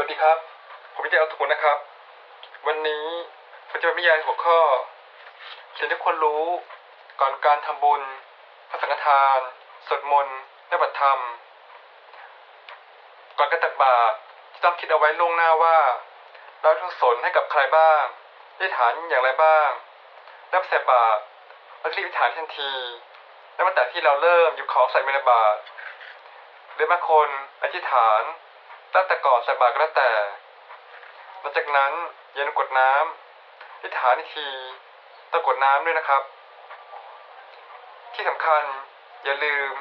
วัสดีครับ ผมวิทยาเอาทุนนะครับ วันนี้ผมจะมาบรรยายหัวข้อสิ่งที่ควรรู้ก่อนการทำบุญพระสังฆทาน สวดมนต์และบัตรธรรม ก่อนการตักบาตรจะต้องคิดเอาไว้ล่วงหน้าว่า เราต้องสนให้กับใครบ้างอธิษฐานอย่างไรบ้าง รับใส่บาตรแล้วรีบอธิษฐานทันที และตั้งแต่ที่เราเริ่มหยิบของใส่ในบาตรหรือบางคนอธิษฐาน ตั้งแต่ก่อนใส่บาตรก็แล้วแต่หลังจากนั้นอย่าลืมกดน้ำอธิษฐานทีต้องกดน้ำด้วยนะครับ ที่สำคัญอย่าลืม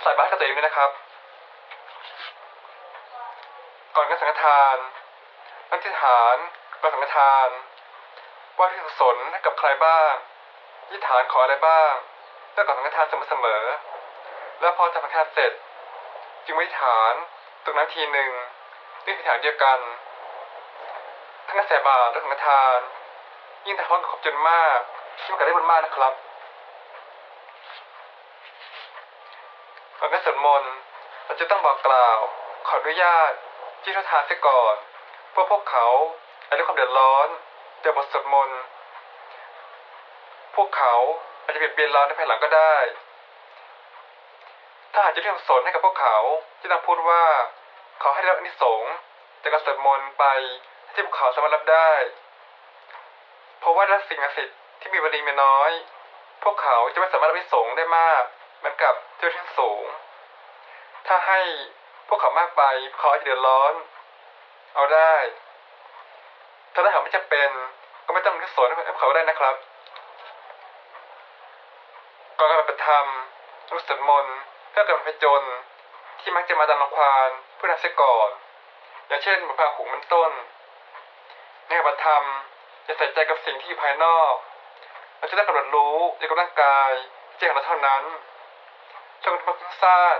ใส่บาตรกับตัวเองด้วยนะครับ ก่อนการสังฆทานอธิฐานก่อนสังฆทานว่าที่สนให้กับใครบ้างอธิฐานขออะไรบ้างแล้วก่อนสังฆทานเสมอๆแล้วพอจะสังฆทานเสร็จ จึงไม่ฐานตรงนั้นทีหนึ่งนี่คือฐานเดียวกัน ทั้งกระแสบาตและสังฆทาน ยิ่งถ้าพร้อมกับขอบจนมากยิ่งกว่าได้บุญมากนะครับก่อนกาสวดมนต์เราจะต้องบอกกล่าว ขออนุญาตที่ททานเสียก่อนเพราะพวกเขาอาจจะความเดือดร้อนเจอบทสวดมนต์พวกเขาอาจจะเปลี่ยนเปลี่ยนเราในภายหลังก็ได้ ถ้าหากจะเรื่องสนให้กับพวกเขาที่ต้องพูดว่า ขอให้ได้รับอนิสงส์จากการสวดมนต์ไปที่พวกเขาสามารถรับได้ เพราะว่าถ้าสิ่งศักดิ์สิทธิ์ที่มีบารมีน้อย พวกเขาจะไม่สามารถรับอนิสงส์ได้มากเหมือนกับเจ้าที่สูง ถ้าให้พวกเขามากไปเขาอาจจะเดือดร้อน เอาได้ ถ้าถ้าหากไม่จำเป็น ก็ไม่ต้องมีสนให้พวกเขาได้นะครับก่อนการปฏิธรรมรู้สวดมนต์ เพื่อการบพจนที่มักจะมาตามรังควานเพื่อทำเสียก่อนอย่างเช่นบุพาหุงเป็นต้น ในการปฏิบัติธรรมจะใส่ใจกับสิ่งที่อยู่ภายนอกเราจะได้กำหนดรู้ในกับร่างกายที่ของเราเท่านั้นส่วนคนที่สร้าง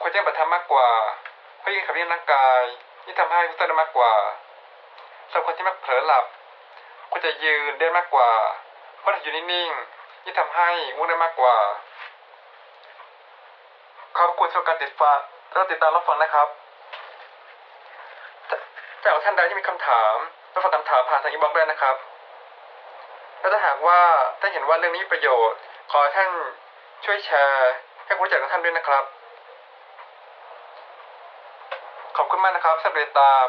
ควรจะปฏิบัติธรรมมากกว่าเพราะยิ่งขับเลี้ยงร่างกายยิ่งทำให้ฟุ้งซ่านได้มากกว่าสำหรับคนที่มักเผลอหลับควรจะยืนได้มากกว่า เพราะถ้าอยู่นิ่งๆยิ่งทำให้ง่วงได้มากกว่า ขอบคุณสำหรับการติดฟังและติดตามรับฟังนะครับแต่ถ้าท่านใดที่มีคำถามรับฟังคำถามผ่านทางอินบ็อกซ์ได้นะครับ และถ้าหากว่าท่านเห็นว่าเรื่องนี้มีประโยชน์ ขอให้ท่านช่วยแชร์ให้คนรู้จักท่านด้วยนะครับ ขอบคุณมากนะครับสำหรับติดตาม